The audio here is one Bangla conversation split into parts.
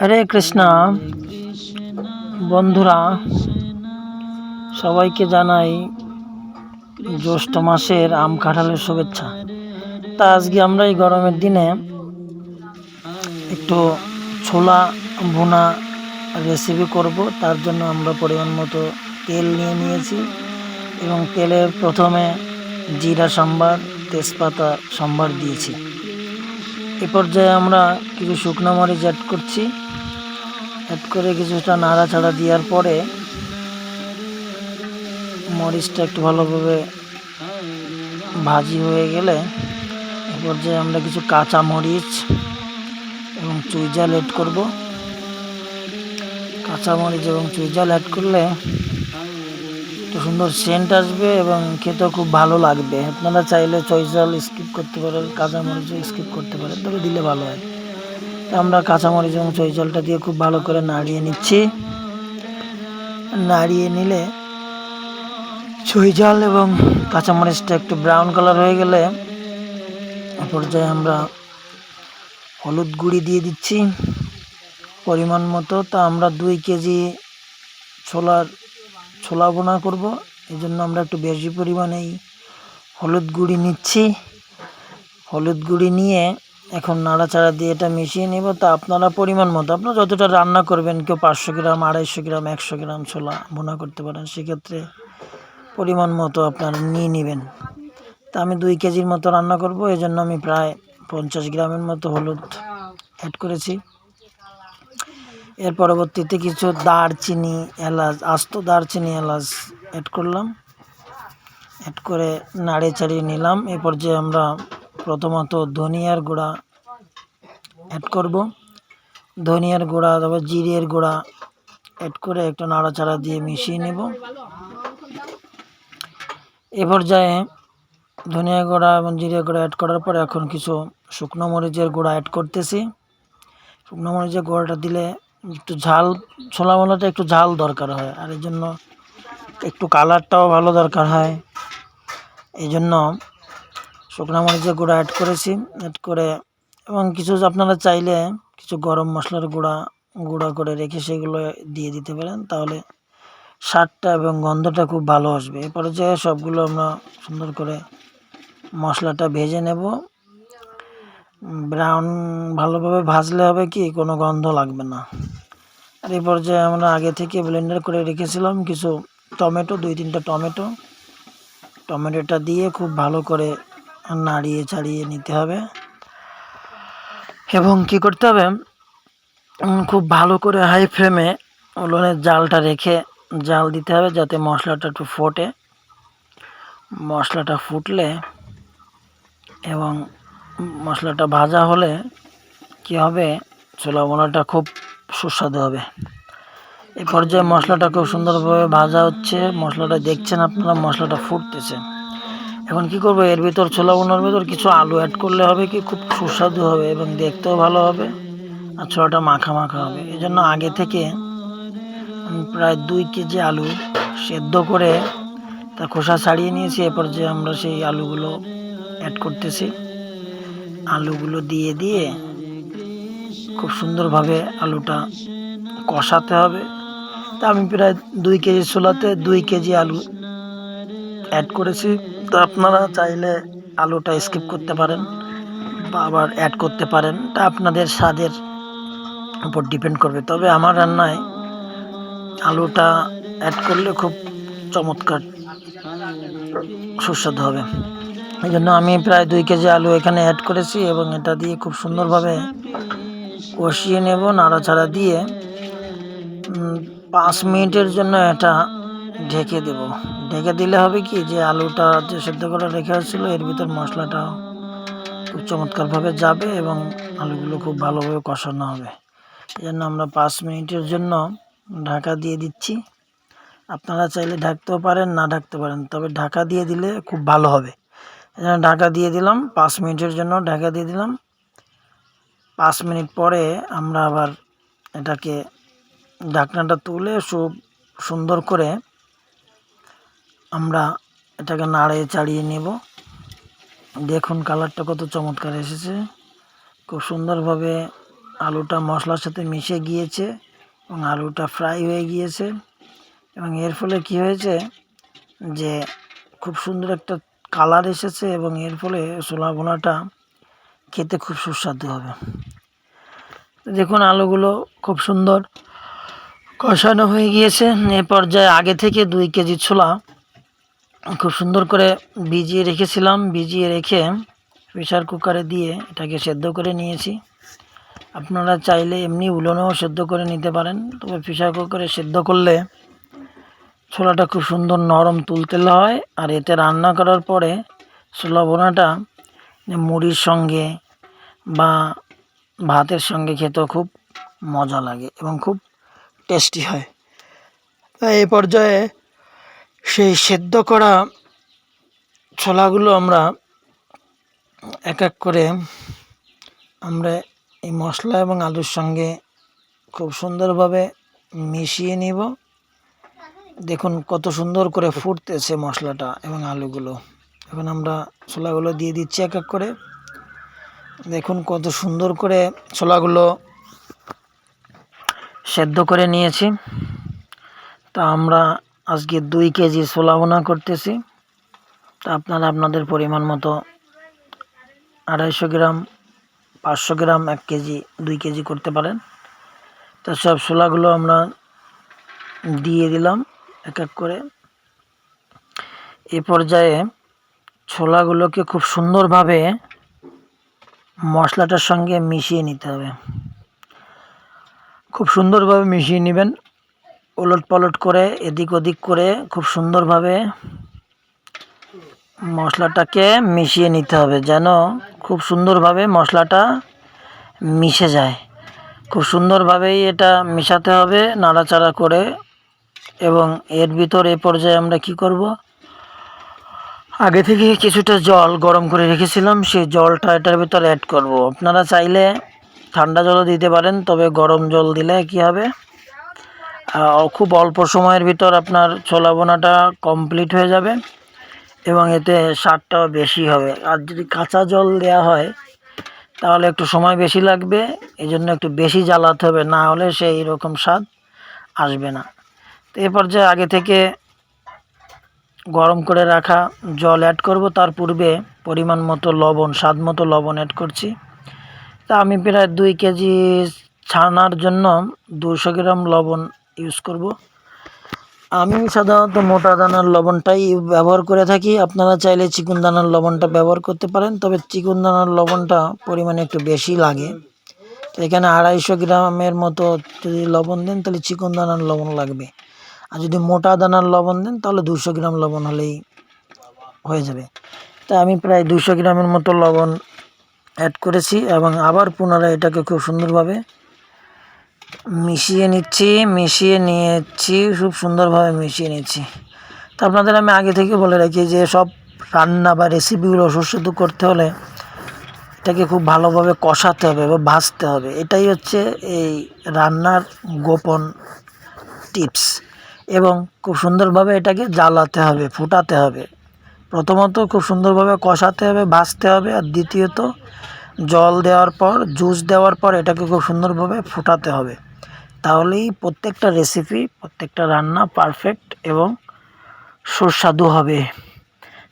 হরে কৃষ্ণ। বন্ধুরা, সবাইকে জানাই জ্যৈষ্ঠ মাসের আম কাঁঠালের শুভেচ্ছা। তা আজকে আমরা এই গরমের দিনে একটু ছোলা ভুনা রেসিপি করব, তার জন্য আমরা পরিমাণ মতো তেল নিয়ে নিয়েছি এবং তেলের প্রথমে জিরা সম্বার, তেজপাতা সম্বার দিয়েছি। এ পর্যায়ে আমরা কিছু শুকনো মরিচ অ্যাড করছি। অ্যাড করে কিছুটা নাড়াচাড়া দেওয়ার পরে মরিচটা একটু ভালোভাবে ভাজি হয়ে গেলে এ পর্যায়ে আমরা কিছু কাঁচা মরিচ এবং চুইজাল অ্যাড করব। কাঁচা মরিচ এবং চুইজাল অ্যাড করলে একটু সুন্দর সেন্ট আসবে এবং খেতেও খুব ভালো লাগবে। আপনারা চাইলে চৈজাল স্কিপ করতে পারেন কাঁচা মরিচও স্কিপ করতে পারেন, তবে দিলে ভালো হয়। তো আমরা কাঁচামরিচ এবং চৈজলটা দিয়ে খুব ভালো করে নাড়িয়ে নিচ্ছি। নাড়িয়ে নিলে চৈজল এবং কাঁচামরিচটা একটু ব্রাউন কালার হয়ে গেলে পর্যায়ে আমরা হলুদ গুঁড়ি দিয়ে দিচ্ছি পরিমাণ মতো। তা আমরা দুই কেজি ছোলার ছোলা বোনা করব। এই জন্য আমরা একটু বেশি পরিমাণেই হলুদ গুঁড়ি নিচ্ছি। হলুদ গুঁড়ি নিয়ে এখন নাড়াচাড়া দিয়ে এটা মিশিয়ে নেব। তা আপনারা পরিমাণ মতো, আপনারা যতটা রান্না করবেন, কেউ পাঁচশো গ্রাম, আড়াইশো গ্রাম, একশো গ্রাম ছোলা বোনা করতে পারেন, সেক্ষেত্রে পরিমাণ মতো আপনারা নিয়ে নেবেন। তা আমি দুই কেজির মতো রান্না করব এই জন্য আমি প্রায় পঞ্চাশ গ্রামের মতো হলুদ অ্যাড করেছি। এর পরবর্তীতে কিছু দারচিনি, এলাচ, আস্ত দারচিনি, এলাচ অ্যাড করলাম। অ্যাড করে নাড়িয়ে চাড়িয়ে নিলাম। এ পর্যায়ে আমরা প্রথমত ধনিয়ার গুঁড়া অ্যাড করব। ধনিয়ার গুঁড়া তারপর জিরের গুঁড়া অ্যাড করে একটু নাড়াচাড়া দিয়ে মিশিয়ে নেব। এ পর্যায়ে ধনিয়া গুঁড়া এবং জিরে গুঁড়া অ্যাড করার পরে এখন কিছু শুকনো মরিচের গুঁড়া অ্যাড করতেছি। শুকনো মরিচের গুঁড়াটা দিলে একটু ঝাল, ছোলা মোলাটা একটু ঝাল দরকার হয়। আর এই জন্য একটু কালারটাও ভালো দরকার হয়। এই জন্য শুকনো মরিচের গুঁড়া অ্যাড করেছি অ্যাড করে এবং কিছু আপনারা চাইলে কিছু গরম মশলার গুঁড়া গুঁড়া করে রেখে সেগুলো দিয়ে দিতে পারেন। তাহলে স্বাদটা এবং গন্ধটা খুব ভালো আসবে। এ পর্যায়ে সবগুলো আমরা সুন্দর করে মশলাটা ভেজে নেব। ব্রাউন ভালোভাবে ভাজলে হবে কি? কোনো গন্ধ লাগবে না। আর এই পর্যায়ে আমরা আগে থেকে ব্লেন্ডার করে রেখেছিলাম কিছু টমেটো, দুই তিনটা টমেটো। টমেটোটা দিয়ে খুব ভালো করে নাড়িয়ে ছাড়িয়ে নিতে হবে। এবং কি করতে হবে? খুব ভালো করে হাই ফ্লেমে উনুনের জালটা রেখে জাল দিতে হবে যাতে মশলাটা একটু ফোটে। মশলাটা ফুটলে এবং মশলাটা ভাজা হলে কি হবে? ছোলা মোলাটা খুব সুস্বাদু হবে। এই পর্যায়ে মশলাটা খুব সুন্দরভাবে ভাজা হচ্ছে। মশলাটা দেখছেন আপনারা, মশলাটা ফুটতেছে। এখন কি করব, এর ভিতর ছোলা বোনার ভিতর কিছু আলু অ্যাড করলে হবে কি, খুব সুস্বাদু হবে এবং দেখতেও ভালো হবে আর ছোলাটা মাখা মাখা হবে। এই জন্য আগে থেকে আমি প্রায় দুই কেজি আলু সেদ্ধ করে তা খোসা ছাড়িয়ে নিয়েছি। এ পর্যায়ে আমরা সেই আলুগুলো অ্যাড করতেছি। আলুগুলো দিয়ে দিয়ে খুব সুন্দরভাবে আলুটা কষাতে হবে। তা আমি প্রায় দুই কেজি ছোলাতে দুই কেজি আলু অ্যাড করেছি। তো আপনারা চাইলে আলুটা স্কিপ করতে পারেন বা আবার অ্যাড করতে পারেন। তা আপনাদের স্বাদের উপর ডিপেন্ড করবে। তবে আমার রান্নায় আলুটা অ্যাড করলে খুব চমৎকার সুস্বাদু হবে। এই জন্য আমি প্রায় দুই কেজি আলু এখানে অ্যাড করেছি এবং এটা দিয়ে খুব সুন্দরভাবে কষিয়ে নেব, নাড়াচাড়া দিয়ে পাঁচ মিনিটের জন্য এটা ঢেকে দেব। ঢেকে দিলে হবে কি যে আলুটা যে সেদ্ধ করে রেখে আসছিল, এর ভিতর মশলাটা খুব চমৎকারভাবে যাবে এবং আলুগুলো খুব ভালোভাবে কষানো হবে। এই জন্য আমরা পাঁচ মিনিটের জন্য ঢাকা দিয়ে দিচ্ছি। আপনারা চাইলে ঢাকতেও পারেন, না ঢাকতে পারেন, তবে ঢাকা দিয়ে দিলে খুব ভালো হবে। ঢাকা দিয়ে দিলাম, পাঁচ মিনিটের জন্য ঢাকা দিয়ে দিলাম। পাঁচ মিনিট পরে আমরা আবার এটাকে ঢাকনাটা তুলে খুব সুন্দর করে আমরা এটাকে নাড়িয়ে চাড়িয়ে নেব। দেখুন কালারটা কত চমৎকার এসেছে। খুব সুন্দরভাবে আলুটা মশলার সাথে মিশে গিয়েছে এবং আলুটা ফ্রাই হয়ে গিয়েছে এবং এর ফলে কি হয়েছে যে খুব সুন্দর একটা কালার এসেছে এবং এর ফলে ছোলা ভোনাটা খেতে খুব সুস্বাদু হবে। দেখুন আলুগুলো খুব সুন্দর কষানো হয়ে গিয়েছে। এ পর্যায়ে আগে থেকে দুই কেজি ছোলা খুব সুন্দর করে ভিজিয়ে রেখেছিলাম। ভিজিয়ে রেখে প্রেশার কুকারে দিয়ে এটাকে সেদ্ধ করে নিয়েছি। আপনারা চাইলে এমনি উলনেও সেদ্ধ করে নিতে পারেন। তবে প্রেশার কুকারে সেদ্ধ করলে ছোলাটা খুব সুন্দর নরম তুলতেলে হয়। আর এতে রান্না করার পরে ছোলা বোনাটা মুড়ির সঙ্গে বা ভাতের সঙ্গে খেতেও খুব মজা লাগে এবং খুব টেস্টি হয়। তাই এ পর্যায়ে সেই সেদ্ধ করা ছোলাগুলো আমরা এক এক করে আমরা এই মশলা এবং আলুর সঙ্গে খুব সুন্দরভাবে মিশিয়ে নিব। দেখুন কত সুন্দর করে ফুটতেছে মশলাটা এবং আলুগুলো। এখন আমরা ছোলাগুলো দিয়ে দিচ্ছি এক এক করে। দেখুন কত সুন্দর করে ছোলাগুলো সেদ্ধ করে নিয়েছি। তা আমরা আজকে দুই কেজি ছোলা বোনা করতেছি। তা আপনারা আপনাদের পরিমাণ মতো আড়াইশো গ্রাম, পাঁচশো গ্রাম, এক কেজি, দুই কেজি করতে পারেন। তা সব ছোলাগুলো আমরা দিয়ে দিলাম এক এক করে। এ পর্যায়ে ছোলাগুলোকে খুব সুন্দরভাবে মশলাটার সঙ্গে মিশিয়ে নিতে হবে। খুব সুন্দরভাবে মিশিয়ে নেবেন। ওলট পালট করে, এদিক ওদিক করে খুব সুন্দরভাবে মশলাটাকে মিশিয়ে নিতে হবে যেন খুব সুন্দরভাবে মশলাটা মিশে যায়। খুব সুন্দরভাবেই এটা মিশাতে হবে নাড়াচাড়া করে এবং এর ভিতর এ পর্যায়ে আমরা কি করব? আগে থেকে কিছুটা জল গরম করে রেখেছিলাম, সেই জলটা এটার ভিতর অ্যাড করব। আপনারা চাইলে ঠান্ডা জলও দিতে পারেন, তবে গরম জল দিলে কি হবে? খুব অল্প সময়ের ভিতর আপনার ছোলা বোনাটা কমপ্লিট হয়ে যাবে এবং এতে স্বাদটাও বেশি হবে। আর যদি কাঁচা জল দেওয়া হয়, তাহলে একটু সময় বেশি লাগবে এই জন্য একটু বেশি জ্বালাতে হবে, না হলে সেই রকম স্বাদ আসবে না। তো এ পর্যায়ে আগে থেকে গরম করে রাখা জল অ্যাড করব। তার পূর্বে পরিমাণ মতো লবণ, স্বাদ মতো লবণ অ্যাড করছি। তা আমি প্রায় দুই কেজি ছানার জন্য দুশো গ্রাম লবণ ইউজ করব। আমি সাধারণত মোটা দানার লবণটাই ব্যবহার করে থাকি। আপনারা চাইলে চিকন দানার লবণটা ব্যবহার করতে পারেন, তবে চিকন দানার লবণটা পরিমাণে একটু বেশি লাগে। এখানে আড়াইশো গ্রামের মতো যদি লবণ দেন, তাহলে চিকন দানার লবণ লাগবে। আর যদি মোটা দানার লবণ দেন, তাহলে দুশো গ্রাম লবণ হলেই হয়ে যাবে। তা আমি প্রায় দুশো গ্রামের মতো লবণ অ্যাড করেছি এবং আবার পুনরায় এটাকে খুব সুন্দরভাবে মিশিয়ে নিচ্ছি, মিশিয়ে নিয়েছি, খুব সুন্দরভাবে মিশিয়ে নিচ্ছি। তো আপনাদের আমি আগে থেকে বলে রাখি যে, সব রান্না বা রেসিপিগুলো সুস্বাদু করতে হলে এটাকে খুব ভালোভাবে কষাতে হবে বা ভাজতে হবে। এটাই হচ্ছে এই রান্নার গোপন টিপস এবং খুব সুন্দরভাবে এটাকে জ্বালাতে হবে, ফুটাতে হবে। প্রথমত খুব সুন্দরভাবে কষাতে হবে, ভাজতে হবে আর দ্বিতীয়ত জল দেওয়ার পর, জুস দেওয়ার পর এটাকে খুব সুন্দরভাবে ফুটাতে হবে। তাহলেই প্রত্যেকটা রেসিপি প্রত্যেকটা রান্না পারফেক্ট এবং সুস্বাদু হবে।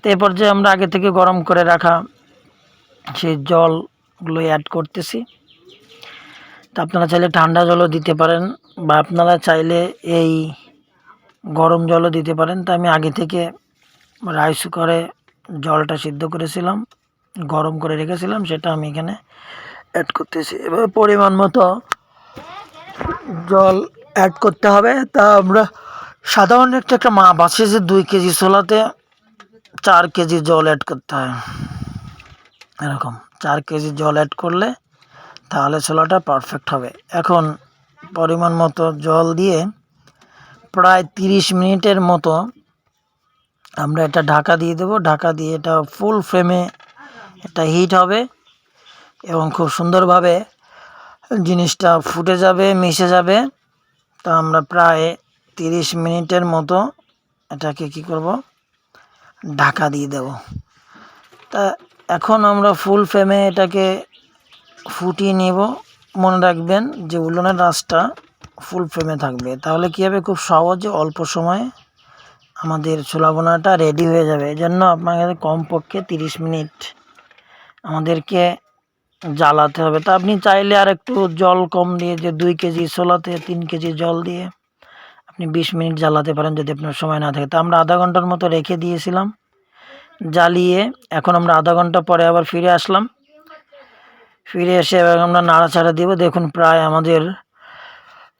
তো এ পর্যায়ে আমরা আগে থেকে গরম করে রাখা সেই জলগুলো অ্যাড করতেছি। তো আপনারা চাইলে ঠান্ডা জলও দিতে পারেন বা আপনারা চাইলে এই গরম জলও দিতে পারেন। তো আমি আগে থেকে রাইস কুকারে জলটা সিদ্ধ করেছিলাম, গরম করে রেখেছিলাম, সেটা আমি এখানে অ্যাড করতেছি। এবার পরিমাণ মতো জল অ্যাড করতে হবে। তা আমরা সাধারণ একটা একটা মা বাসে যে দুই কেজি ছোলাতে চার কেজি জল অ্যাড করতে হয়। এরকম, চার কেজি জল অ্যাড করলে তাহলে ছোলাটা পারফেক্ট হবে। এখন পরিমাণ মতো জল দিয়ে প্রায় তিরিশ মিনিটের মতো আমরা এটা ঢাকা দিয়ে দেবো। ঢাকা দিয়ে এটা ফুল ফ্লেমে এটা হিট হবে এবং খুব সুন্দরভাবে জিনিসটা ফুটে যাবে, মিশে যাবে। তা আমরা প্রায় তিরিশ মিনিটের মতো এটাকে কি করব? ঢাকা দিয়ে দেব। তা এখন আমরা ফুল ফ্লেমে এটাকে ফুটিয়ে নেব। মনে রাখবেন যে উলনের রাসটা ফুল ফ্রেমে থাকবে। তাহলে কী হবে? খুব সহজে অল্প সময়ে আমাদের ছোলা বোনাটা রেডি হয়ে যাবে। এই জন্য আপনাকে কমপক্ষে তিরিশ মিনিট আমাদেরকে জ্বালাতে হবে। তা আপনি চাইলে আর একটু জল কম দিয়ে যে দুই কেজি ছোলাতে তিন কেজি জল দিয়ে আপনি বিশ মিনিট জ্বালাতে পারেন যদি আপনার সময় না থাকে। তা আমরা আধা ঘণ্টার মতো রেখে দিয়েছিলাম। জ্বালিয়ে এখন আমরা আধা ঘণ্টা পরে আবার ফিরে আসলাম। ফিরে এসে এবার আমরা নাড়াচাড়া দিব। দেখুন প্রায় আমাদের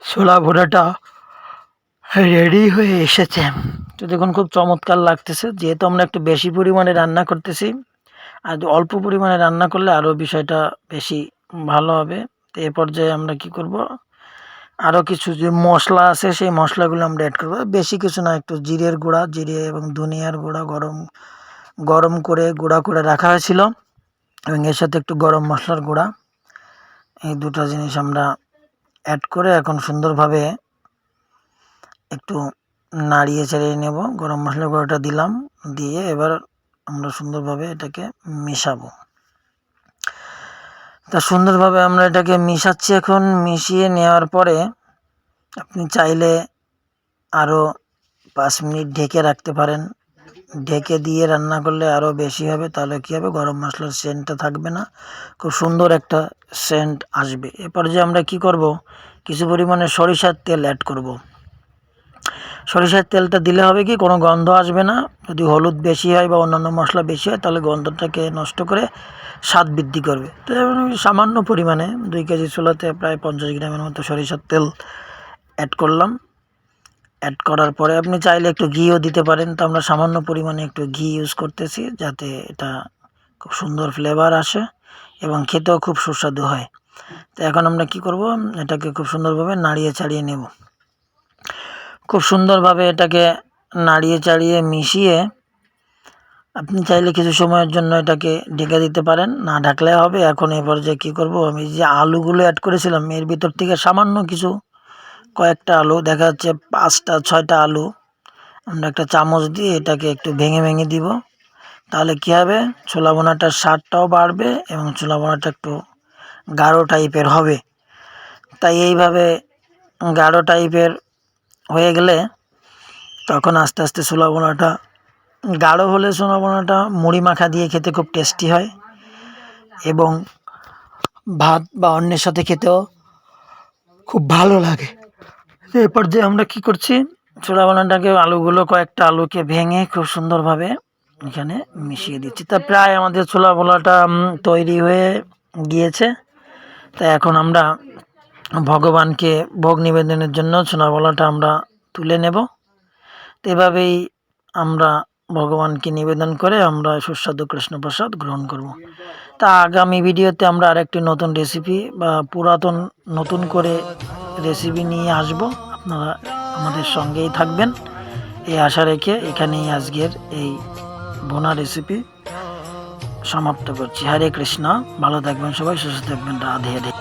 ছোলা ভোড়াটা রেডি হয়ে এসেছে। তো দেখুন, খুব চমৎকার লাগতেছে। যেহেতু আমরা একটু বেশি পরিমাণে রান্না করতেছি, আর অল্প পরিমাণে রান্না করলে আরও বিষয়টা বেশি ভালো হবে। তো এ পর্যায়ে আমরা কি করব? আরও কিছু যে মশলা আছে, সেই মশলাগুলো আমরা অ্যাড করব। বেশি কিছু না, একটু জিরের গুঁড়া, জিরে এবং ধনিয়ার গুঁড়া গরম গরম করে গুঁড়া করে রাখা হয়েছিল। এবং এর সাথে একটু গরম মশলার গুঁড়া। এই দুটো জিনিস আমরা অ্যাড করে এখন সুন্দরভাবে একটু নাড়িয়ে চাড়িয়ে নেব। গরম মশলা গুঁড়োটা দিলাম। দিয়ে এবার আমরা সুন্দরভাবে এটাকে মেশাবো। তা সুন্দরভাবে আমরা এটাকে মিশাচ্ছি এখন। মিশিয়ে নেওয়ার পরে আপনি চাইলে আরও পাঁচ মিনিট ঢেকে রাখতে পারেন। ঢেকে দিয়ে রান্না করলে আরও বেশি হবে, তাহলে কী হবে? গরম মশলার সেন্টটা থাকবে না। খুব সুন্দর একটা সেন্ট আসবে। এরপর যে আমরা কি করব? কিছু পরিমাণে সরিষার তেল অ্যাড করব। সরিষার তেলটা দিলে হবে কি? কোনো গন্ধ আসবে না। যদি হলুদ বেশি হয় বা অন্যান্য মশলা বেশি হয়, তাহলে গন্ধটাকে নষ্ট করে স্বাদ বৃদ্ধি করবে। তো সামান্য পরিমাণে, দুই কেজি ছোলাতে প্রায় পঞ্চাশ গ্রামের মতো সরিষার তেল অ্যাড করলাম। অ্যাড করার পরে আপনি চাইলে একটু ঘিও দিতে পারেন। তো আমরা সামান্য পরিমাণে একটু ঘি ইউজ করতেছি যাতে এটা খুব সুন্দর ফ্লেভার আসে এবং খেতেও খুব সুস্বাদু হয়। তো এখন আমরা কি করব? এটাকে খুব সুন্দরভাবে নাড়িয়ে চাড়িয়ে নেব। খুব সুন্দরভাবে এটাকে নাড়িয়ে চাড়িয়ে মিশিয়ে আপনি চাইলে কিছু সময়ের জন্য এটাকে ঢেকে দিতে পারেন। না ঢাকলে হবে। এখন এ পর্যায়ে কী করব? আমি যে আলুগুলো অ্যাড করেছিলাম, এর ভিতর থেকে সামান্য কিছু কয়েকটা আলু, দেখা যাচ্ছে পাঁচটা, ছয়টা আলু। আমরা একটা চামচ দিয়ে এটাকে একটু ভেঙে ভেঙে দিব। তাহলে কী হবে? ছোলা বোনাটার স্বাদটাও বাড়বে এবং ছোলা বোনাটা একটু গাঢ় টাইপের হবে। তাই এইভাবে গাঢ় টাইপের হয়ে গেলে তখন আস্তে আস্তে ছোলা বোনাটা গাঢ় হলে ছোলা বোনাটা মুড়ি মাখা দিয়ে খেতে খুব টেস্টি হয় এবং ভাত বা অন্যের সাথে খেতেও খুব ভালো লাগে। তো এ পর্যায়ে আমরা কি করছি? ছোলা বানানটাকে আলুগুলো কয়েকটা আলুকে ভেঙে খুব সুন্দরভাবে এখানে মিশিয়ে দিচ্ছি। তা প্রায় আমাদের ছোলা বলাটা তৈরি হয়ে গিয়েছে। তা এখন আমরা ভগবানকে ভোগ নিবেদনের জন্য ছোলা বলাটা আমরা তুলে নেব। তো এভাবেই আমরা ভগবানকে নিবেদন করে আমরা সুস্বাদু কৃষ্ণপ্রসাদ গ্রহণ করব। তা আগামী ভিডিওতে আমরা আরেকটি নতুন রেসিপি বা পুরাতন নতুন করে রেসিপি নিয়ে আসব। আপনারা আমাদের সঙ্গেই থাকবেন। এই আশা রেখে এখানেই আজকের এই বোনা রেসিপি সমাপ্ত করছি। হরে কৃষ্ণ, ভালো থাকবেন সবাই, সুস্থ থাকবেন। রাধে রাধে।